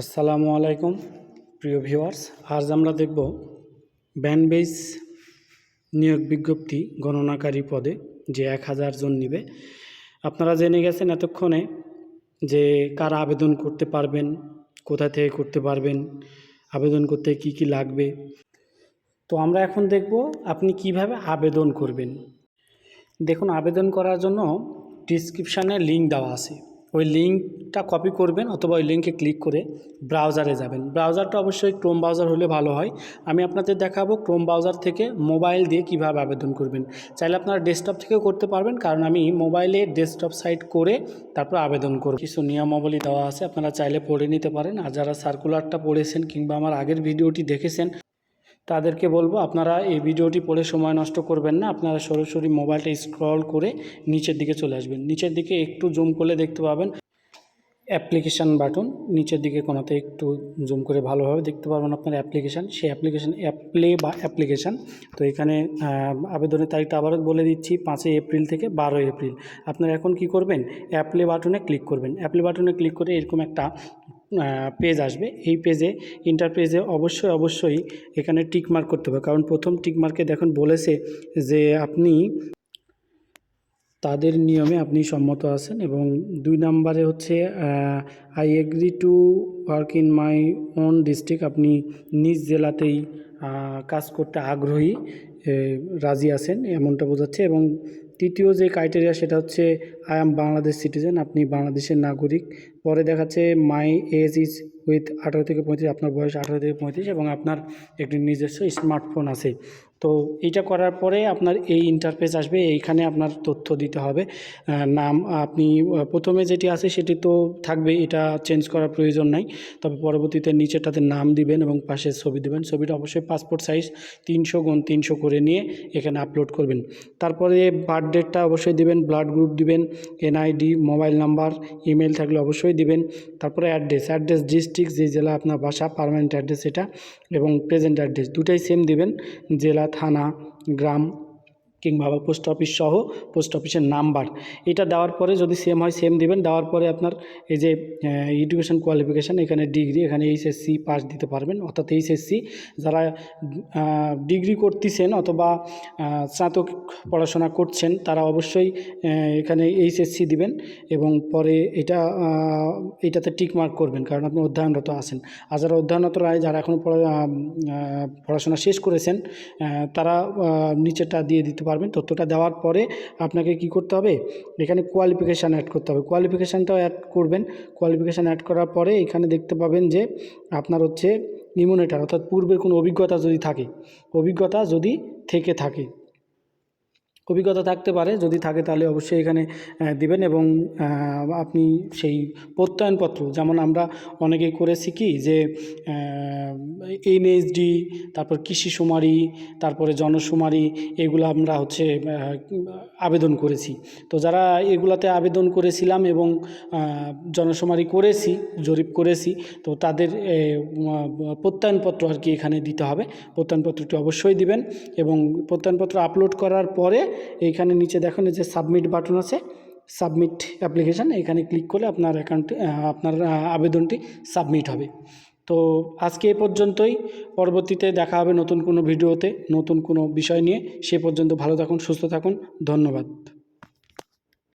আসসালামু আলাইকুম, প্রিয় ভিউয়ার্স। আজ আমরা দেখব ব্যান বেস নিয়োগ বিজ্ঞপ্তি গণনাকারী পদে যে এক হাজার জন নিবে। আপনারা জেনে গেছেন এতক্ষণে যে কারা আবেদন করতে পারবেন, কোথা থেকে করতে পারবেন, আবেদন করতে কি কি লাগবে। তো আমরা এখন দেখব আপনি কীভাবে আবেদন করবেন। দেখুন, আবেদন করার জন্য ডিসক্রিপশানে লিঙ্ক দেওয়া আছে। ওই লিঙ্কটা কপি করবেন অথবা ওই লিঙ্কে ক্লিক করে ব্রাউজারে যাবেন। ব্রাউজারটা অবশ্যই ক্রোম ব্রাউজার হলে ভালো হয়। আমি আপনাদের দেখাবো ক্রোম ব্রাউজার থেকে মোবাইল দিয়ে কীভাবে আবেদন করবেন। চাইলে আপনারা ডেস্কটপ থেকেও করতে পারবেন, কারণ আমি মোবাইলে ডেস্কটপ সাইট করে তারপর আবেদন করব। কিছু নিয়মাবলী দেওয়া আছে, আপনারা চাইলে পড়ে নিতে পারেন। আর যারা সার্কুলারটা পড়েছেন কিংবা আমার আগের ভিডিওটি দেখেছেন তাদেরকে বলব, আপনারা এই ভিডিওটি পড়ে সময় নষ্ট করবেন না। আপনারা সরাসরি মোবাইলটা স্ক্রল করে নিচের দিকে চলে আসবেন। নিচের দিকে একটু জুম করলে দেখতে পাবেন অ্যাপ্লিকেশান বাটন। নিচের দিকে কোনোতে একটু জুম করে ভালোভাবে দেখতে পারবেন আপনার অ্যাপ্লিকেশান। সেই অ্যাপ্লিকেশান অ্যাপ্লে বা অ্যাপ্লিকেশান। তো এখানে আবেদনের তারিখটা আবারও বলে দিচ্ছি, পাঁচই এপ্রিল থেকে বারোই এপ্রিল। আপনারা এখন কি করবেন? অ্যাপ্লে বাটনে ক্লিক করবেন। অ্যাপ্লে বাটনে ক্লিক করে এরকম একটা পেজ আসবে। এই পেজে ইন্টার পেজে অবশ্যই অবশ্যই এখানে টিক মার্ক করতে হবে। কারণ প্রথম টিক মার্কে দেখুন বলেছে যে আপনি তাদের নিয়মে আপনি সম্মত আছেন এবং দুই নম্বরে হচ্ছে I agree to work in my own district আপনি নিজ জেলাতেই কাজ করতে আগ্রহী রাজি আছেন, এমনটা বোঝাচ্ছে এবং তৃতীয় যে ক্রাইটেরিয়া সেটা হচ্ছে আই অ্যাম বাংলাদেশ সিটিজেন আপনি বাংলাদেশের নাগরিক। পরে দেখাচ্ছে মাই এজ ইজ উইথ আঠারো থেকে পঁয়ত্রিশ, আপনার বয়স আঠারো থেকে পঁয়ত্রিশ এবং আপনার একটি নিজস্ব স্মার্টফোন আছে। তো এইটা করার পরে আপনার এই ইন্টারফেস আসবে, এইখানে আপনার তথ্য দিতে হবে। নাম, আপনি প্রথমে যেটি আছে সেটি তো থাকবে, এটা চেঞ্জ করার প্রয়োজন নাই। তবে পরবর্তীতে নিচেটাতে নাম দিবেন এবং পাশে ছবি দিবেন। ছবিটা অবশ্যই পাসপোর্ট সাইজ তিনশো গুণ তিনশো করে নিয়ে এখানে আপলোড করবেন। তারপরে বার্থ ডেটটা অবশ্যই দিবেন ব্লাড গ্রুপ দিবেন এনআইডি মোবাইল নাম্বার ইমেল থাকলে অবশ্যই দিবেন। তারপরে অ্যাড্রেস অ্যাড্রেস ডিস্ট্রিক্ট যে জেলা আপনার বাসা পারমানেন্ট অ্যাড্রেস এটা এবং প্রেজেন্ট অ্যাড্রেস দুটাই সেম দেবেন, জেলা, থানা, গ্রাম কিংবা পোস্ট অফিস সহ পোস্ট অফিসের নাম্বার এটা দেওয়ার পরে যদি সেম হয় সেম দিবেন। দেওয়ার পরে আপনার এই যে এডুকেশন কোয়ালিফিকেশান এখানে ডিগ্রি এখানে এইচএসসি পাস দিতে পারবেন। অর্থাৎ এইচএসসি যারা ডিগ্রি করতেছেন অথবা স্নাতক পড়াশোনা করছেন তারা অবশ্যই এখানে এইচএসসি দিবেন এবং পরে এটা এটাতে টিক মার্ক করবেন কারণ আপনি অধ্যয়নরত আছেন। আর যারা অধ্যয়নরত রায় যারা আহ, পড়াশোনা শেষ করেছেন তারা নিচেটা দিয়ে দিতে পারবেন। তথ্যটা দেওয়ার পরে আপনাকে কি করতে হবে? এখানে কোয়ালিফিকেশান অ্যাড করতে হবে। কোয়ালিফিকেশানটাও অ্যাড করবেন। কোয়ালিফিকেশান অ্যাড করার পরে এখানে দেখতে পাবেন যে আপনার হচ্ছে নিমোনেটার অর্থাৎ পূর্বের কোনো অভিজ্ঞতা যদি থাকে, অভিজ্ঞতা যদি থেকে থাকে অভিজ্ঞতা থাকতে পারে, যদি থাকে তাহলে অবশ্যই এখানে দিবেন এবং আপনি সেই প্রত্যয়নপত্র, যেমন আমরা অনেকেই করেছি কি যে এনএসডি তারপর কৃষি সুমারি তারপরে জনশুমারি, এগুলো আমরা হচ্ছে আবেদন করেছি। তো যারা এগুলাতে আবেদন করেছিলাম এবং জনশুমারি করেছি, জরিপ করেছি, তো তাদের প্রত্যয়নপত্র আর কি এখানে দিতে হবে। প্রত্যয়নপত্রটি অবশ্যই দিবেন এবং প্রত্যয়নপত্র আপলোড করার পরে এইখানে নিচে দেখুন যে সাবমিট বাটন আছে। সাবমিট অ্যাপ্লিকেশান এখানে ক্লিক করলে আপনার অ্যাকাউন্টে আপনার আবেদনটি সাবমিট হবে। তো আজকে এ পর্যন্তই। পরবর্তীতে দেখা হবে নতুন কোনো ভিডিওতে, নতুন কোনো বিষয় নিয়ে। সে পর্যন্ত ভালো থাকুন, সুস্থ থাকুন। ধন্যবাদ।